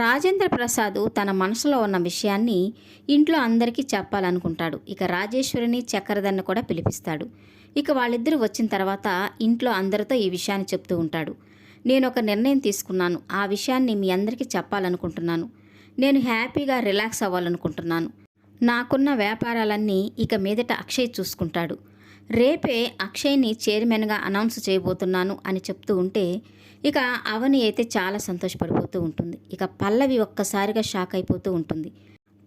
రాజేంద్ర ప్రసాద్ తన మనసులో ఉన్న విషయాన్ని ఇంట్లో అందరికీ చెప్పాలనుకుంటాడు. ఇక రాజేశ్వరిని చక్రధర్ని కూడా పిలిపిస్తాడు. ఇక వాళ్ళిద్దరూ వచ్చిన తర్వాత ఇంట్లో అందరితో ఈ విషయాన్ని చెప్తూ ఉంటాడు. నేను ఒక నిర్ణయం తీసుకున్నాను. ఆ విషయాన్ని మీ అందరికీ చెప్పాలనుకుంటున్నాను. నేను హ్యాపీగా రిలాక్స్ అవ్వాలనుకుంటున్నాను. నాకున్న వ్యాపారాలన్నీ ఇక మీదట అక్షయ్ చూసుకుంటాడు. రేపే అక్షయ్ని చైర్మన్గా అనౌన్స్ చేయబోతున్నాను అని చెప్తూ ఉంటే ఇక అవని అయితే చాలా సంతోషపడిపోతూ ఉంటుంది. ఇక పల్లవి ఒక్కసారిగా షాక్ అయిపోతూ ఉంటుంది.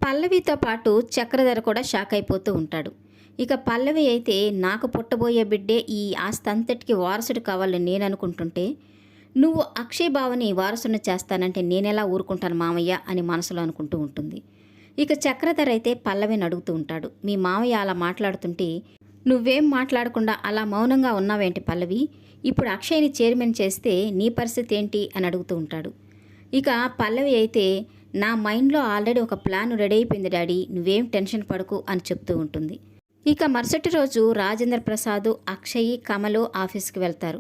పల్లవితో పాటు చక్రధర కూడా షాక్ అయిపోతూ ఉంటాడు. ఇక పల్లవి అయితే నాకు పుట్టబోయే బిడ్డే ఈ ఆస్తి అంతటికి వారసుడు కావాలని నేను అనుకుంటుంటే నువ్వు అక్షయ్ బావని వారసుని చేస్తానంటే నేనెలా ఊరుకుంటాను మామయ్య అని మనసులో అనుకుంటూ ఉంటుంది. ఇక చక్రధర్ అయితే పల్లవిని అడుగుతూ ఉంటాడు. మీ మామయ్య అలా మాట్లాడుతుంటే నువ్వేం మాట్లాడకుండా అలా మౌనంగా ఉన్నావేంటి పల్లవి? ఇప్పుడు అక్షయ్ని చైర్మన్ చేస్తే నీ పరిస్థితి ఏంటి? అని అడుగుతూ ఉంటాడు. ఇక పల్లవి అయితే నా మైండ్లో ఆల్రెడీ ఒక ప్లాన్ రెడీ అయిపోయింది డాడీ నువ్వేం టెన్షన్ పడకు అని చెప్తూ ఉంటుంది. ఇక మరుసటి రోజు రాజేంద్ర ప్రసాద్ అక్షయ్ కమలు ఆఫీస్కి వెళ్తారు.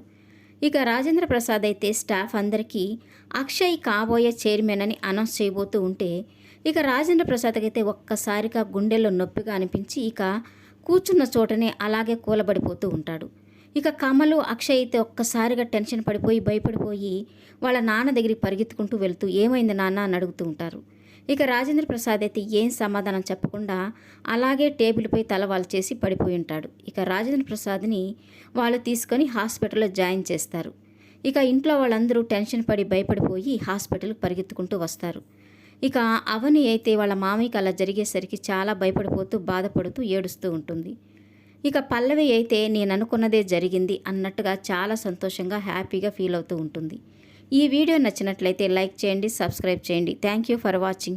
ఇక రాజేంద్ర ప్రసాద్ అయితే స్టాఫ్ అందరికీ అక్షయ్ కాబోయే చైర్మన్ అని అనౌన్స్ చేయబోతూ ఉంటే ఇక రాజేంద్ర ప్రసాద్కి అయితే ఒక్కసారిగా గుండెల్లో నొప్పిగా అనిపించి ఇక కూర్చున్న చోటనే అలాగే కూలబడిపోతూ ఉంటాడు. ఇక కమలు అక్షయ్ అయితే ఒక్కసారిగా టెన్షన్ పడిపోయి భయపడిపోయి వాళ్ళ నాన్న దగ్గరికి పరిగెత్తుకుంటూ వెళ్తూ ఏమైంది నాన్న అని అడుగుతూ ఉంటారు. ఇక రాజేంద్ర ప్రసాద్ అయితే ఏం సమాధానం చెప్పకుండా అలాగే టేబుల్పై తలవాలు చేసి పడిపోయి ఉంటాడు. ఇక రాజేంద్ర ప్రసాద్ని వాళ్ళు తీసుకొని హాస్పిటల్లో జాయిన్ చేస్తారు. ఇక ఇంట్లో వాళ్ళందరూ టెన్షన్ పడి భయపడిపోయి హాస్పిటల్కి పరిగెత్తుకుంటూ వస్తారు. ఇక అవని అయితే వాళ్ళ మామయ్యకి అలా జరిగేసరికి చాలా భయపడిపోతూ బాధపడుతూ ఏడుస్తూ ఉంటుంది. ఇక పల్లవి అయితే నేను అనుకున్నదే జరిగింది అన్నట్టుగా చాలా సంతోషంగా హ్యాపీగా ఫీల్ అవుతూ ఉంటుంది. ఈ వీడియో నచ్చినట్లయితే లైక్ చేయండి సబ్స్క్రైబ్ చేయండి. Thank you for watching.